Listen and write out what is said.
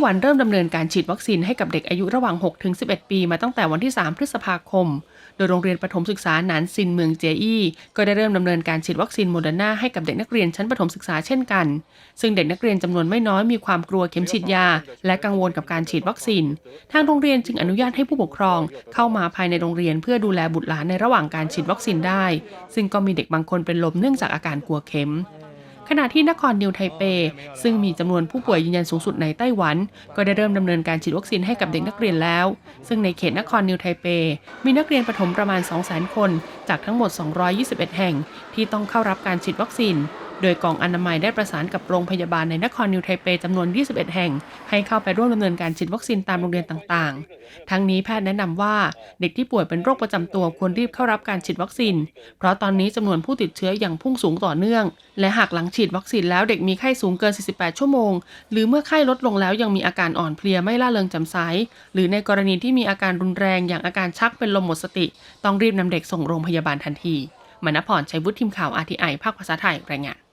หวันเริ่มดำเนินการฉีดวัคซีนให้กับเด็กอายุระหว่าง 6-11 ปีมาตั้งแต่วันที่ 3 พฤษภาคม โดยโรงเรียนประถมศึกษาหนานซินเมืองเจียอี้ก็ได้เริ่มดำเนินการฉีดวัคซีนโมเดอร์นาให้กับเด็กนักเรียนชั้นประถมศึกษาเช่นกัน ซึ่งเด็กนักเรียนจำนวนไม่น้อยมีความกลัวเข็มฉีดยา และกังวลกับการฉีดวัคซีน ทางโรงเรียนจึงอนุญาตให้ผู้ปกครองเข้ามาภายในโรงเรียนเพื่อดูแลบุตรหลานในระหว่างการฉีดวัคซีนได้ ซึ่งก็มีเด็กบางคนเป็นลมเนื่องจากอาการกลัวเข็ม ขณะที่นครนิวไทเป ซึ่งมีจำนวนผู้ป่วยยืนยันสูงสุดในไต้หวัน ก็ได้เริ่มดำเนินการฉีดวัคซีนให้กับเด็กนักเรียนแล้ว ซึ่งในเขตนครนิวไทเป มีนักเรียนประถมประมาณ 200,000 คน จากทั้งหมด 221 แห่ง ที่ต้องเข้ารับการฉีดวัคซีน โดยกองอนามัยได้ประสานกับโรงพยาบาลในนครนิวไทเปจำนวน 21 แห่ง ให้เข้าไปร่วมดำเนินการฉีดวัคซีนตามโรงเรียนต่างๆ ทั้งนี้แพทย์แนะนำว่าเด็กที่ป่วยเป็นโรคประจำตัวควรรีบเข้ารับการฉีดวัคซีน เพราะตอนนี้จำนวนผู้ติดเชื้ออย่างพุ่งสูงต่อเนื่อง และหากหลังฉีดวัคซีนแล้วเด็กมีไข้สูงเกิน 48 ชั่วโมง หรือเมื่อไข้ลดลงแล้วยังมีอาการอ่อนเพลียไม่ล่าเริงจำใสหรือในกรณีที่มีอาการรุนแรงอย่างอาการชักเป็นลมหมดสติ ต้องรีบนำเด็กส่งโรงพยาบาลทันทีมณพรชัยวุฒิทีมข่าว RTI ภาคภาษาไทยรายงาน